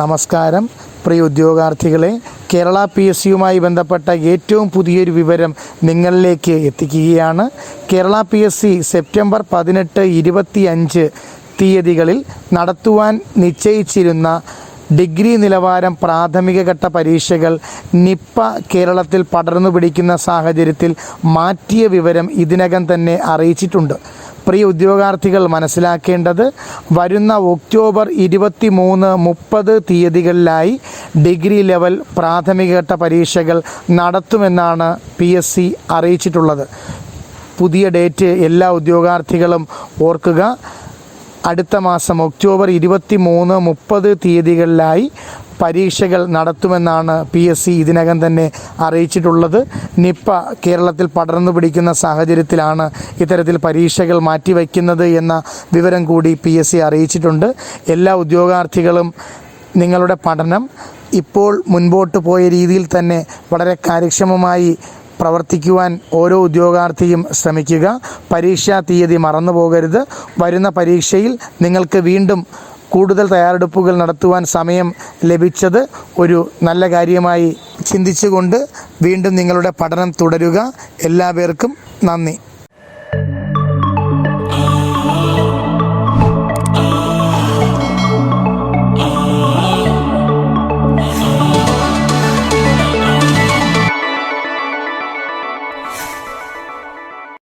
നമസ്കാരം. പ്രിയ ഉദ്യോഗാർത്ഥികളെ കേരള പി എസ് സിയുമായി ബന്ധപ്പെട്ട ഏറ്റവും പുതിയൊരു വിവരം നിങ്ങളിലേക്ക് എത്തിക്കുകയാണ്. Kerala P S C September പതിനെട്ട് ഇരുപത്തി അഞ്ച് തീയതികളിൽ നടത്തുവാൻ നിശ്ചയിച്ചിരുന്ന ഡിഗ്രി നിലവാരം പ്രാഥമിക ഘട്ട പരീക്ഷകൾ നിപ്പ കേരളത്തിൽ പടർന്നു പിടിക്കുന്ന സാഹചര്യത്തിൽ മാറ്റിയ വിവരം ഇതിനകം തന്നെ അറിയിച്ചിട്ടുണ്ട്. പ്രിയ ഉദ്യോഗാർത്ഥികൾ മനസ്സിലാക്കേണ്ടത് വരുന്ന ഒക്ടോബർ ഇരുപത്തി മൂന്ന് മുപ്പത് തീയതികളിലായി ഡിഗ്രി ലെവൽ പ്രാഥമികഘട്ട പരീക്ഷകൾ നടത്തുമെന്നാണ് പി എസ് സി അറിയിച്ചിട്ടുള്ളത്. പുതിയ ഡേറ്റ് എല്ലാ ഉദ്യോഗാർത്ഥികളും ഓർക്കുക. അടുത്ത മാസം ഒക്ടോബർ ഇരുപത്തി മൂന്ന് മുപ്പത് തീയതികളിലായി പരീക്ഷകൾ നടത്തുമെന്നാണ് പി എസ് സി ഇതിനകം തന്നെ അറിയിച്ചിട്ടുള്ളത്. നിപ്പ കേരളത്തിൽ പടർന്നു പിടിക്കുന്ന സാഹചര്യത്തിലാണ് ഇത്തരത്തിൽ പരീക്ഷകൾ മാറ്റിവെക്കുന്നത് എന്ന വിവരം കൂടി പി എസ് സി അറിയിച്ചിട്ടുണ്ട്. എല്ലാ ഉദ്യോഗാർത്ഥികളും നിങ്ങളുടെ പഠനം ഇപ്പോൾ മുൻപോട്ട് പോയ രീതിയിൽ തന്നെ വളരെ കാര്യക്ഷമമായി പ്രവർത്തിക്കുവാൻ ഓരോ ഉദ്യോഗാർത്ഥിയും ശ്രമിക്കുക. പരീക്ഷാ തീയതി മറന്നു പോകരുത് വരുന്ന പരീക്ഷയിൽ നിങ്ങൾക്ക് വീണ്ടും കൂടുതൽ തയ്യാറെടുപ്പുകൾ നടത്തുവാൻ സമയം ലഭിച്ചത് ഒരു നല്ല കാര്യമായി ചിന്തിച്ചുകൊണ്ട് വീണ്ടും നിങ്ങളുടെ പഠനം തുടരുക. എല്ലാവർക്കും നന്ദി.